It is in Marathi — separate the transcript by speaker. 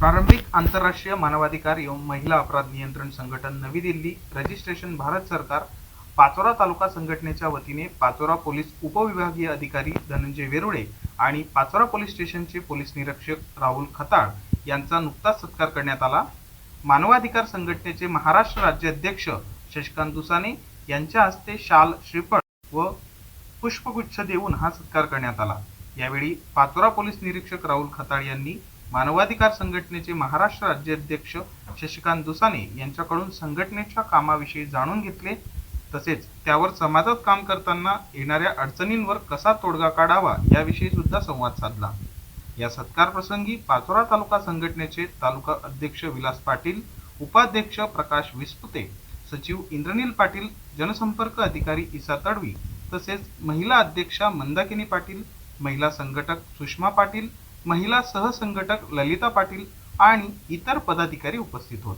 Speaker 1: प्रारंभिक आंतरराष्ट्रीय मानवाधिकार एवं महिला अपराध नियंत्रण संघटन नवी दिल्ली रजिस्ट्रेशन भारत सरकार पाचोरा तालुका संघटनेच्या वतीने पाचोरा पोलीस उपविभागीय अधिकारी धनंजय वेरुळे आणि पाचोरा पोलीस स्टेशनचे पोलीस निरीक्षक राहुल खताळ यांचा नुकताच सत्कार करण्यात आला. मानवाधिकार संघटनेचे महाराष्ट्र राज्य अध्यक्ष शशिकांत दुसाने यांच्या हस्ते शाल श्रीफळ व पुष्पगुच्छ देऊन हा सत्कार करण्यात आला. यावेळी पाचोरा पोलीस निरीक्षक राहुल खताळ यांनी मानवाधिकार संघटनेचे महाराष्ट्र राज्याध्यक्ष शशिकांत दुसाने यांच्याकडून संघटनेच्या कामाविषयी जाणून घेतले. तसेच त्यावर समाजात काम करताना येणाऱ्या अडचणींवर कसा तोडगा काढावा याविषयी सुद्धा संवाद साधला. या सत्कार प्रसंगी पाचोरा तालुका संघटनेचे तालुका अध्यक्ष विलास पाटील उपाध्यक्ष प्रकाश विस्पुते सचिव इंद्रनील पाटील जनसंपर्क अधिकारी इसा तडवी तसेच महिला अध्यक्षा मंदाकिनी पाटील महिला संघटक सुषमा पाटील महिला सहसंघटक ललिता पाटील आणि इतर पदाधिकारी उपस्थित होते.